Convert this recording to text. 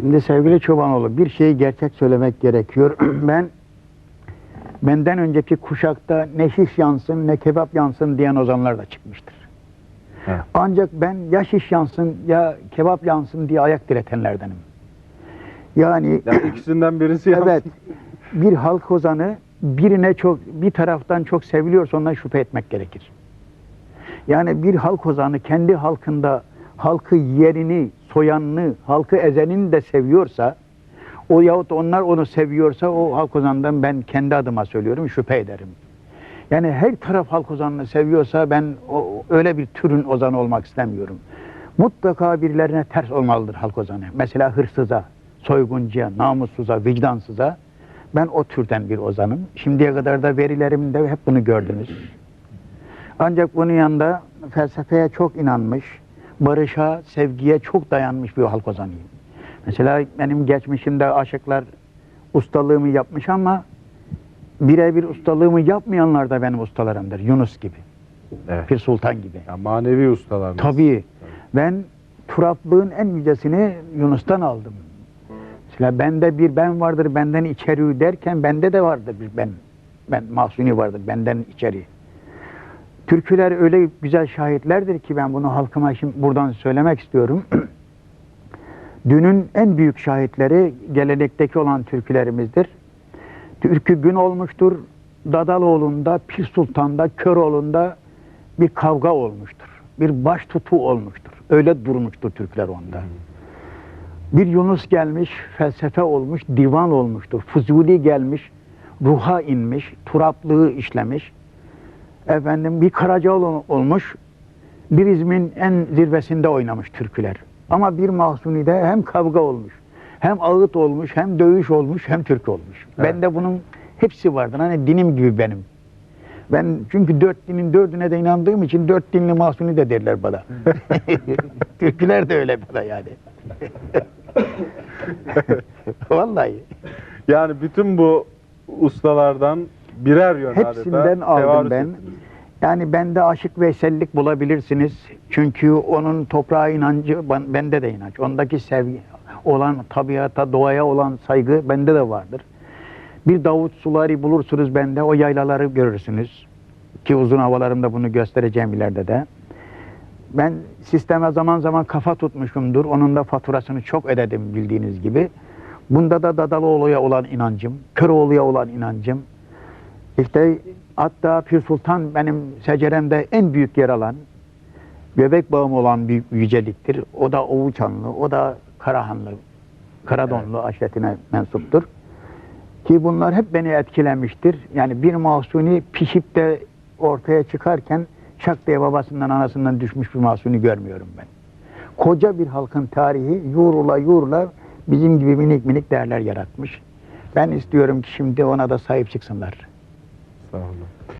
Şimdi sevgili Çobanoğlu bir şeyi gerçek söylemek gerekiyor. ben benden önceki kuşakta ne şiş yansın ne kebap yansın diyen ozanlar da çıkmıştır. Evet. Ancak ben ya şiş yansın ya kebap yansın diye ayak diretenlerdenim. Yani Yani ikisinden birisi yansın. evet bir halk ozanı birine çok bir taraftan çok seviliyorsa ondan şüphe etmek gerekir. Yani bir halk ozanı kendi halkında halkı yerini, soyanını, halkı ezenini de seviyorsa o yahut onlar onu seviyorsa o halk ozanından ben kendi adıma söylüyorum şüphe ederim. Yani her taraf halk ozanını seviyorsa ben o, öyle bir türün ozanı olmak istemiyorum. Mutlaka birilerine ters olmalıdır halk ozanı. Mesela hırsıza, soyguncuya, namussuza, vicdansıza ben o türden bir ozanım. Şimdiye kadar da verilerimde hep bunu gördünüz. Ancak bunun yanında felsefeye çok inanmış, barışa, sevgiye çok dayanmış bir halk ozanıyım. Mesela benim geçmişimde aşıklar ustalığımı yapmış ama birebir ustalığımı yapmayanlar da benim ustalarımdır. Yunus gibi, Evet. Pir Sultan gibi. Yani manevi ustalar. Tabii. Ben turaplığın en yücesini Yunus'tan aldım. Mesela bende bir ben vardır benden içeri derken bende de vardır bir ben. Ben mahsuni vardır benden içeri. Türküler öyle güzel şahitlerdir ki ben bunu halkıma şimdi buradan söylemek istiyorum. Dünün en büyük şahitleri gelenekteki olan türkülerimizdir. Türkü gün olmuştur. Dadaloğlu'nda, Pir Sultan'da, Köroğlu'nda bir kavga olmuştur. Bir baş tutu olmuştur. Öyle durmuştur Türkler onda. Bir Yunus gelmiş, felsefe olmuş, divan olmuştur. Fuzuli gelmiş, ruha inmiş, turaplığı işlemiş. Efendim bir Karacaoğlu olmuş, bir İzmir'in en zirvesinde oynamış türküler. Ama bir Mahsuni'de hem kavga olmuş, hem ağıt olmuş, hem dövüş olmuş, hem türkü olmuş. Evet. Bende bunun hepsi vardır. Hani dinim gibi benim. Ben çünkü dört dinin dördüne de inandığım için dört dinli Mahsuni de derler bana. Türküler de öyle bana yani. Vallahi. Yani bütün bu ustalardan birer yön Hepsinden adeta aldım tevarüz ben. ettiniz. Yani bende aşık veysellik bulabilirsiniz. Çünkü onun toprağa inancı ben- bende de inanç. Ondaki sevgi olan tabiata, doğaya olan saygı bende de vardır. Bir Davut Sulari bulursunuz bende o yaylaları görürsünüz. Ki uzun havalarımda bunu göstereceğim ileride de. Ben sisteme zaman zaman kafa tutmuşumdur. Onun da faturasını çok ödedim bildiğiniz gibi. Bunda da Dadaloğlu'ya olan inancım, Köroğlu'ya olan inancım, işte hatta Pir Sultan benim seceremde en büyük yer alan, göbek bağım olan bir yüceliktir. O da Oğuçanlı, o da Karahanlı, Karadonlu aşiretine mensuptur. Ki bunlar hep beni etkilemiştir. Yani bir mahsuni pişip de ortaya çıkarken şak diye babasından anasından düşmüş bir mahsuni görmüyorum ben. Koca bir halkın tarihi yoğrula yoğrula bizim gibi minik minik değerler yaratmış. Ben istiyorum ki şimdi ona da sahip çıksınlar. 啊。